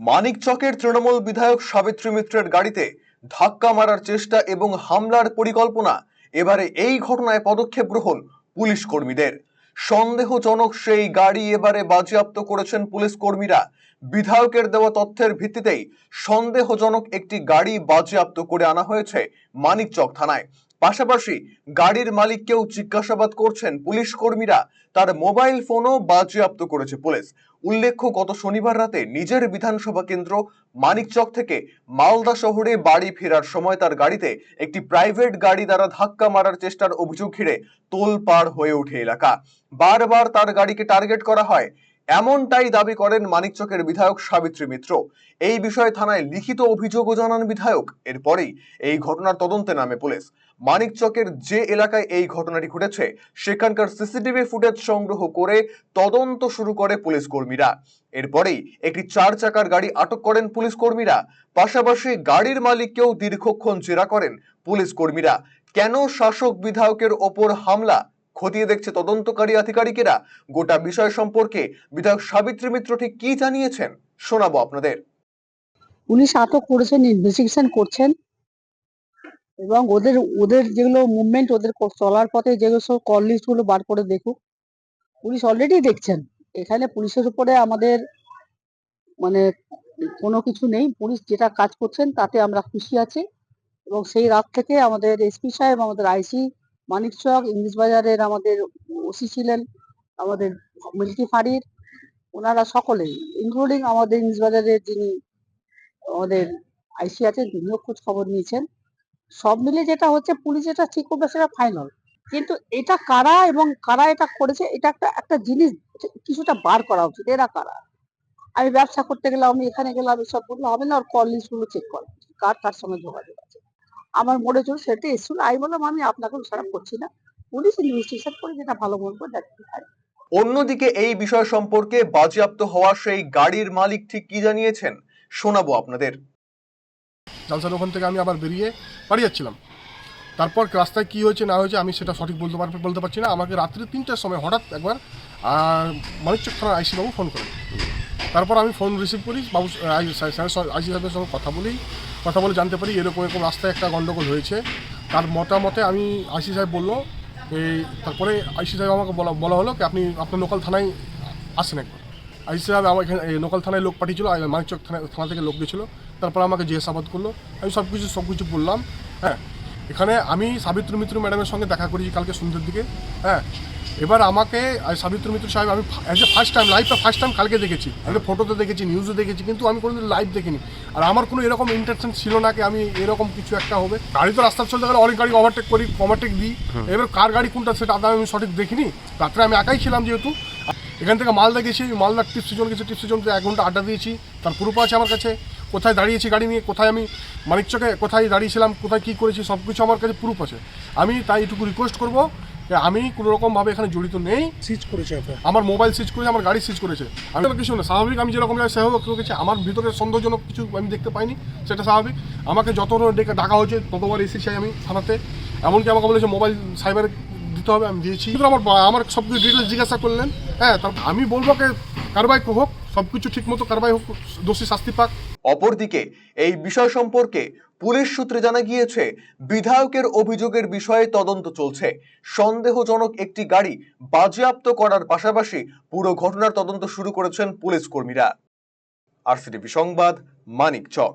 মানিকচকের তৃণমূল বিধায়ক সাবিত্রী মিত্রের গাড়িতে ধাক্কা মারার চেষ্টা এবং হামলার পরিকল্পনা, এবারে এই ঘটনায় পদক্ষেপ গ্রহণ পুলিশ কর্মীদের। সন্দেহজনক সেই গাড়ি এবারে বাজেয়াপ্ত করেছেন পুলিশ কর্মীরা। বিধায়কের দেওয়া তথ্যের ভিত্তিতেই সন্দেহজনক একটি গাড়ি বাজেয়াপ্ত করে আনা হয়েছে মানিকচক থানায়। পাশাপাশি গাড়ির মালিককেও জিজ্ঞাসাবাদ করছেন পুলিশ কর্মীরা। তার মোবাইল ফোনও বাজেয়াপ্ত করেছে পুলিশ। উল্লেখ্য, গত শনিবার রাতে নিজের বিধানসভা কেন্দ্র মানিকচক থেকে মালদা শহরে বাড়ি ফেরার সময় তার গাড়িতে একটি প্রাইভেট গাড়ি দ্বারা ধাক্কা মারার চেষ্টার অভিযোগ ঘিরে তোলপাড় হয়ে ওঠে এলাকা। বারবার তার গাড়িকে টার্গেট করা হয়। এমনটাই দাবি করেন মানিকচকের বিধায়ক সাবিত্রী মিত্র। এই বিষয়ে থানায় লিখিত অভিযোগও জানান বিধায়ক। এরপরেই এই ঘটনার তদন্তে নামে পুলিশ। মানিকচকের যে এলাকায় এই ঘটনাটি ঘটেছে, সেখানকার সিসিটিভি ফুটেজ সংগ্রহ করে তদন্ত শুরু করে পুলিশ কর্মীরা। এরপরেই একটি চার চাকার গাড়ি আটক করেন পুলিশ কর্মীরা। পাশাপাশি গাড়ির মালিককেও দীর্ঘক্ষণ জেরা করেন পুলিশ কর্মীরা। কেন শাসক বিধায়কের ওপর হামলা? খতিয়ে দেখছে তদন্তকারী আধিকারিকেরা। গোটা বিষয় সম্পর্কে বিধায়ক সাবিত্রী মিত্র ঠিক কি জানিয়েছেন শোনাবো আপনাদের। পুলিশ আটক করেছেন ইনভেস্টিগেশন করছেন এবং ওদের ওদের যেগুলো মুভমেন্ট ওদের চলার পথে যেগুলো সব কল লিস্টগুলো বার করে দেখুক। পুলিশ অলরেডি দেখছেন। এখানে পুলিশের উপরে আমাদের মানে কোনো কিছু নেই। পুলিশ যেটা কাজ করছেন, তাতে আমরা খুশি আছি এবং সেই রাত থেকে আমাদের এসপি সাহেব, আমাদের আইসি মানিকচক ইংলিশ বাজারের আমাদের ওসি ছিলেন, আমাদের মিল্কি ফাঁড়ির ওনারা সকলেই ইনক্লুডিং আমাদের ইংলিশ বাজারের যিনি আমাদের আইসি আছেন, তিনিও খোঁজ খবর নিয়েছেন। সব মিলে যেটা হচ্ছে, পুলিশ যেটা ঠিক করবে সেটা ফাইনাল কিন্তু এটা কারা এবং কারা এটা করেছে, এটা একটা একটা জিনিস কিছুটা বার করা উচিত, এরা কারা? আমি ব্যবসা করতে গেলাম, আমি এখানে গেলাম, এসব বললে হবে না আর কল লিস্টগুলো চেক করা কার কার সঙ্গে যোগাযোগ। আমার মনে চল সেটা এসেছিল। আমি বললাম আমি আপনাকে খারাপ করছি না। পুলিশ ইনভেস্টিগেশন করে যেটা ভালো বলব দেখতে পারি অন্যদিকে এই বিষয় সম্পর্কে বাজেয়াপ্ত হওয়া সেই গাড়ির মালিক ঠিক কি জানিয়েছেন শোনাবো আপনাদের। জালসার ওখান থেকে আমি আবার বেরিয়ে বাড়ি যাচ্ছিলাম। তারপর রাস্তায় কী হয়েছে না হয়েছে আমি সেটা সঠিক বলতে পার বলতে পারছি না। আমাকে রাত্রি তিনটার সময় হঠাৎ একবার আর মানিকচক থানার আইসি বাবু ফোন করেন। তারপর আমি ফোন রিসিভ করি বাবু আইসি সাহেবের সঙ্গে কথা বলি। কথা বলে জানতে পারি, এরকম এরকম রাস্তায় একটা গণ্ডগোল হয়েছে। তার মতামতে আমি আইসি সাহেব বলল এই তারপরে আইসি সাহেব আমাকে বলা বলা হলো কি আপনি আপনার লোকাল থানায় আসেন একবার। আইসি সাহেব আমার এখানে লোকাল থানায় লোক পাঠিয়েছিল মানিকচক থানা থানা থেকে লোক গেছিল, তারপর আমাকে জিজ্ঞাসাবাদ করল। আমি সব কিছু সব কিছু বললাম হ্যাঁ এখানে আমি সাবিত্রী মিত্র ম্যাডামের সঙ্গে দেখা করেছি কালকে সন্ধ্যের দিকে হ্যাঁ এবার আমাকে সাবিত্র মিত্র সাহেব আমি অ্যাজ এ ফার্স্ট টাইম লাইভটা ফার্স্ট টাইম কালকে দেখেছি। আমি ফটোতে দেখেছি নিউজে দেখেছি কিন্তু আমি কোনোদিন লাইভ দেখিনি। আর আমার কোনো এরকম ইন্টারেকশন ছিল না কি আমি এরকম কিছু একটা হবে। গাড়ি তো রাস্তা চলতে গেলে অনেক গাড়ি ওভারটেক করি ওভারটেক দিই। এবার কার গাড়ি কোনটা সেটা আমি সঠিক দেখিনি। রাত্রে আমি একাই ছিলাম যেহেতু। এখান থেকে মালদা গেছি মালদার টিপসি সিজন গেছি টিপসি জোন এক ঘণ্টা আড্ডা দিয়েছি। তার প্রুফ আছে আমার কাছে। কোথায় দাঁড়িয়েছি গাড়ি নিয়ে কোথায় আমি মানিক মানিকচকে কোথায় দাঁড়িয়েছিলাম কোথায় কী করেছি সব কিছু আমার কাছে প্রুফ আছে। আমি তাই এটুকু রিকোয়েস্ট করব আমি কোনো রকমভাবে এখানে জড়িত নেই। সিজ করেছে আপনার আমার মোবাইল সিজ করেছে আমার গাড়ি সিজ করেছে। আমি তো কিছু না স্বাভাবিক আমি যেরকম রেখেছি আমার ভিতরে সন্দেহজনক কিছু আমি দেখতে পাইনি সেটা স্বাভাবিক। আমাকে যত ডেকে ডাকা হয়েছে ততবার এসেছি আমি থানাতে। এমনকি আমাকে বলেছে মোবাইল সাইবার দিতে হবে আমি দিয়েছি। আমার আমার সব কিছু ডিটেলস জিজ্ঞাসা করলেন। হ্যাঁ তারপর আমি বলব কে কারবাই হোক সব কিছু ঠিক মতো কারবাই হোক দোষী শাস্তি পাক। অপরদিকে এই বিষয় সম্পর্কে পুলিশ সূত্রে জানা গিয়েছে, বিধায়কের অভিযোগের বিষয়ে তদন্ত চলছে। সন্দেহজনক একটি গাড়ি বাজেয়াপ্ত করার পাশাপাশি পুরো ঘটনার তদন্ত শুরু করেছেন পুলিশ কর্মীরা। আরসিটিভি সংবাদ, মানিকচক।